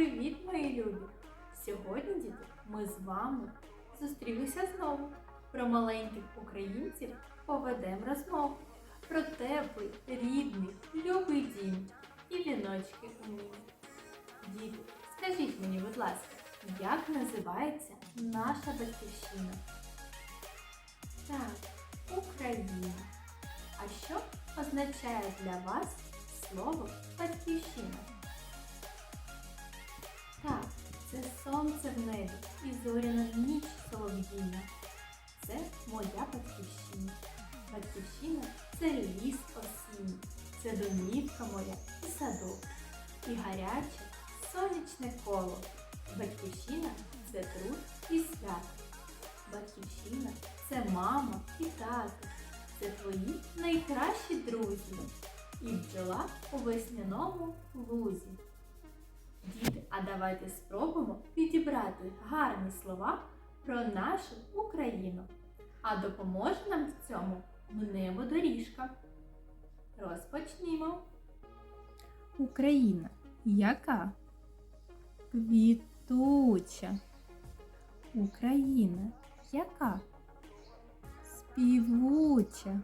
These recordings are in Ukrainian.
Привіт, мої любі! Сьогодні, діти, ми з вами зустрілися знову. Про маленьких українців поведемо розмову. Про теплий, рідний, любий дім і віночки у ній. Діти, скажіть мені, будь ласка, як називається наша батьківщина? Так, Україна. А що означає для вас слово батьківщина? Це сонце в небі і зоряна ніч солов'їна. Це моя батьківщина. Батьківщина це ліс осінній, це домівка моя і садок, і гаряче сонячне коло. Батьківщина це труд і свято. Батьківщина це мама і тато, це твої найкращі друзі. І бджола у весняному лузі. А давайте спробуємо підібрати гарні слова про нашу Україну. А допоможе нам в цьому небодоріжка. Розпочнімо. Україна яка? Квітуча. Україна яка? Співуча.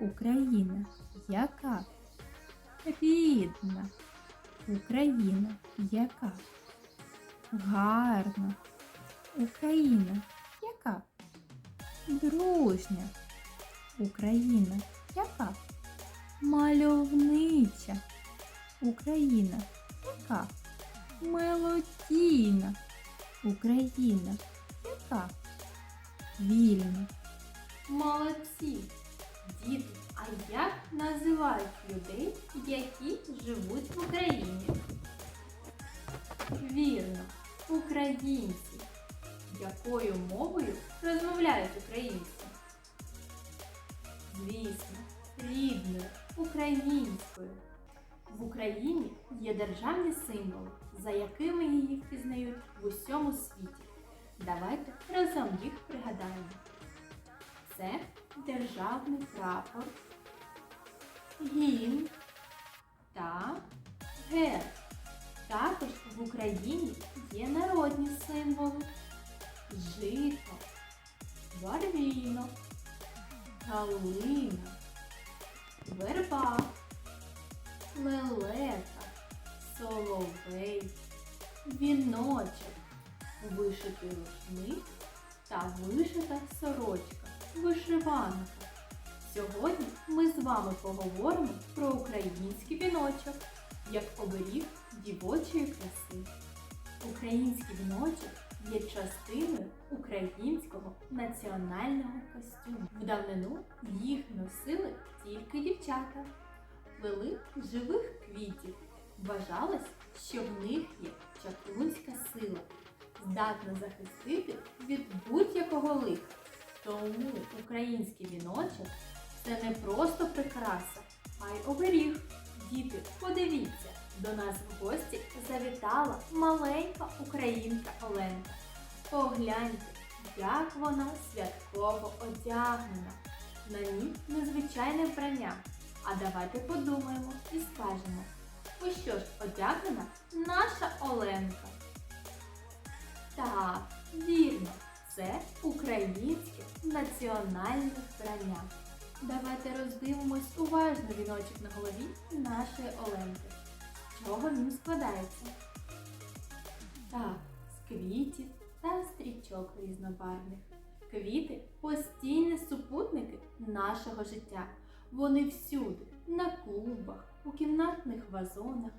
Україна яка? Рідна. Україна яка? Гарна. Україна яка? Дружня. Україна яка? Мальовнича. Україна яка? Мелодійна. Україна яка? Вільна. Молодці! Діти, як називають людей, які живуть в Україні? Вірно, українці. Якою мовою розмовляють українці? Звісно, рідною, українською. В Україні є державні символи, за якими її впізнають в усьому світі. Давайте разом їх пригадаємо. Це державний прапор, гімн та герб. Також в Україні є народні символи жито, барвінок, галина, верба, лелека, соловей, віночок, вишитий рушник та вишита сорочка, вишиванка. Сьогодні ми з вами поговоримо про український віночок як оберіг дівочої краси. Український віночок є частиною українського національного костюму. В давнину їх носили тільки дівчата, плели живих квітів. Вважалось, що в них є чаклунська сила, здатна захистити від будь-якого лиха. Тому український віночок це не просто прикраса, а й оберіг. Діти, подивіться, до нас в гості завітала маленька українка Оленка. Погляньте, як вона святково одягнена. На ній незвичайне вбрання. А давайте подумаємо і скажемо, у що ж одягнена наша Оленка? Так, вірно, це українське національне вбрання. Давайте роздивимось уважно віночок на голові нашої Оленки. З чого він складається? Так, з квітів та стрічок різнобарвних. Квіти постійні супутники нашого життя. Вони всюди, на клубах, у кімнатних вазонах,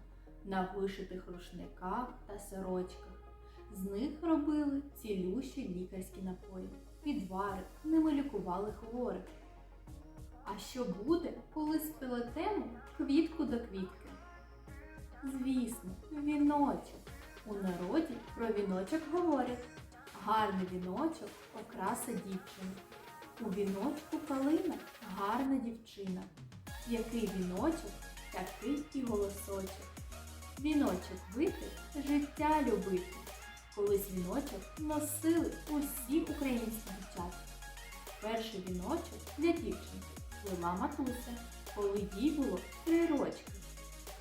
на вишитих рушниках та сорочках. З них робили цілющі лікарські напої, відвари, ними лікували хворих. А що буде, коли сплетемо квітку до квітки? Звісно, віночок. У народі про віночок говорять. Гарний віночок окраса дівчини. У віночку калина гарна дівчина. Який віночок, такий і голосочок. Віночок вити, життя любити. Колись віночок носили усі українські дівчата. Перший віночок для дівчинки плела матуся, коли їй було три рочки.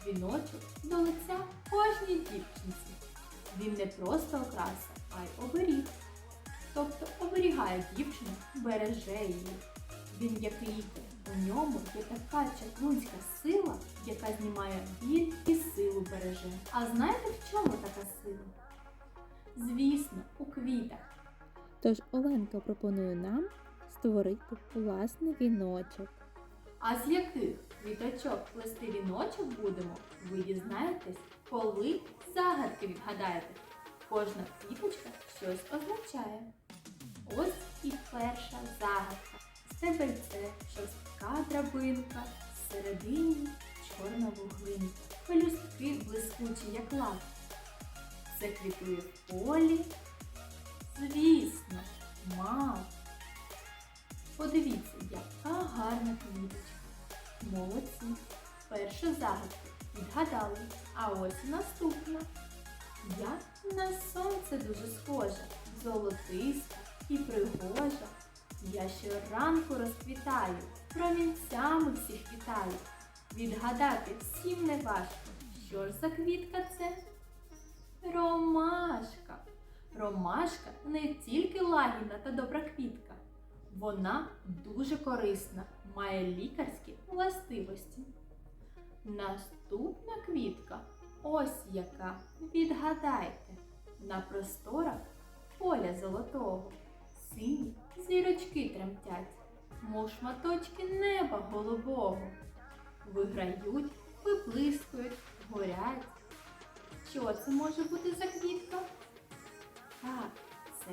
Віночок до лиця кожній дівчинці. Він не просто окраса, а й оберіг. Тобто оберігає дівчину, береже її. Він як лікар. У ньому є така чаклунська сила, яка знімає біль і силу береже. А знаєте, в чому така сила? Звісно, у квітах. Тож Оленка пропонує нам створити власний віночок. А з яких квіточок плести віночок будемо, ви дізнаєтесь, коли загадки відгадаєте. Кожна квіточка щось означає. Ось і перша загадка. Стебельце, шорстка драбинка, всередині чорна вуглинка, пелюстки блискучі, як лак. Це квітує в полі. Звісно, мав. Подивіться, яка гарна квіточка. Молодці. Першу загадку відгадали. А ось наступна. Я на сонце дуже схожа, золотиста і пригожа. Я щоранку розквітаю, промінцями всіх вітаю. Відгадати всім не важко. Що ж за квітка це? Ромашка. Ромашка не тільки лагідна та добра квітка. Вона дуже корисна, має лікарські властивості. Наступна квітка ось яка. Відгадайте. На просторах поля золотого. Сині зірочки тремтять, мов шматочки неба голубого. Виграють, виблискують, горять. Що це може бути за квітка? Так, це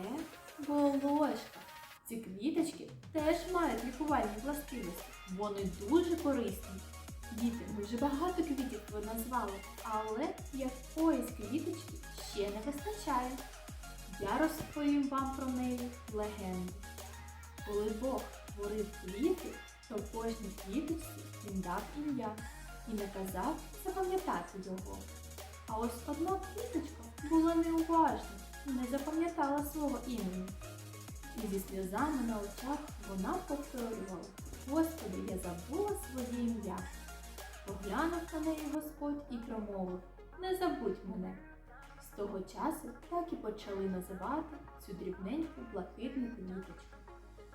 волошка. Ці квіточки теж мають лікувальні властивості. Вони дуже корисні. Діти, ми вже багато квітів ви назвали, але якоїсь квіточки ще не вистачає. Я розповім вам про неї легенду. Коли Бог творив квіти, то кожній квіточці він дав ім'я і наказав запам'ятати його. А ось одна квіточка була неуважна і не запам'ятала свого імені. І зі сльозами на очах вона повторювала Господи, я забула своє ім'я. Поглянув на неї Господь і промовив Не забудь мене. З того часу так і почали називати цю дрібненьку блакитну квіточку.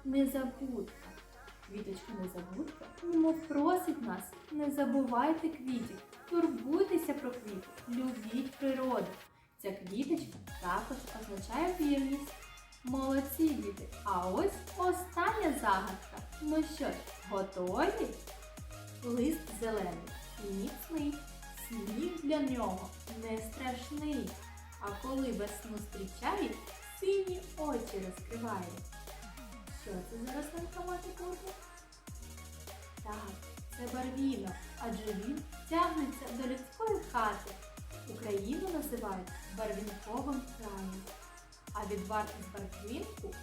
Незабудка. Квіточка незабудка, немов просить нас, не забувайте квітів, турбуйтеся про квіти, любіть природу. Ця квіточка також означає вірність. Молодці діти! А ось остання загадка. Ну що ж, готові? Лист зелений міцний, сніг для нього не страшний. А коли весну зустрічає, сині очі розкриває. Що це за рослинка може бути? Так, це барвінок, адже він тягнеться до людської хати. Україну називають барвінковим краєм. А від варти з барвінку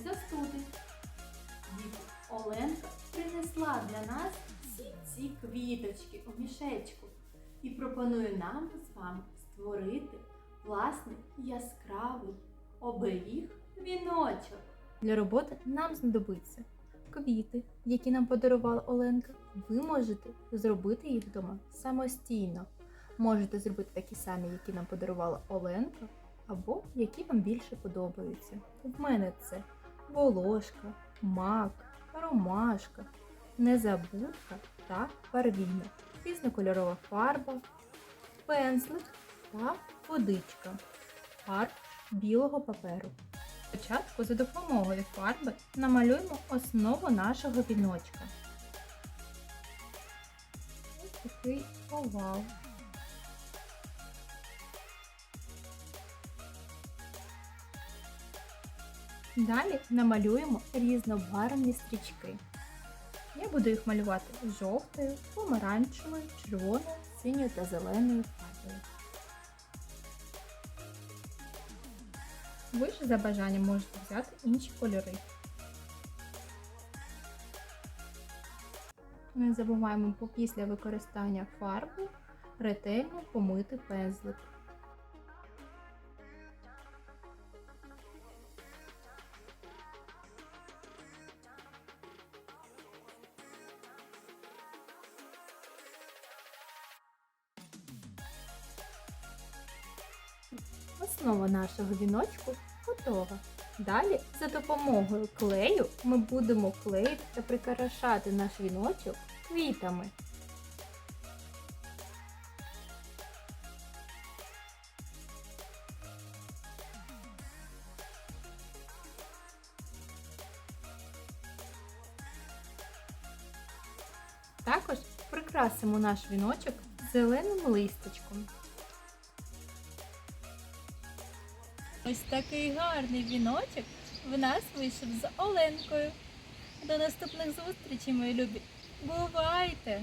йдуть. Діти, Оленка принесла для нас всі ці квіточки у мішечку і пропонує нам з вами створити власний яскравий оберіг віночок. Для роботи нам знадобиться квіти, які нам подарувала Оленка. Ви можете зробити їх вдома самостійно. Можете зробити такі самі, які нам подарувала Оленка, або які вам більше подобаються. В мене це волошка, мак, ромашка, незабудка та барвінок, різнокольорова фарба, пензлик та водичка, фарб білого паперу. Спочатку за допомогою фарби намалюємо основу нашого віночка. Ось такий овал. Далі намалюємо різнобарвні стрічки. Я буду їх малювати жовтою, помаранчевою, червоною, синьою та зеленою фарбою. Ви ж за бажанням можете взяти інші кольори. Не забуваємо після використання фарби ретельно помити пензлик. Основа нашого віночку готова. Далі за допомогою клею ми будемо клеїти та прикрашати наш віночок квітами. Також прикрасимо наш віночок зеленим листочком. Ось такий гарний віночок в нас вийшов з Оленкою. До наступних зустрічей, мої любі. Бувайте!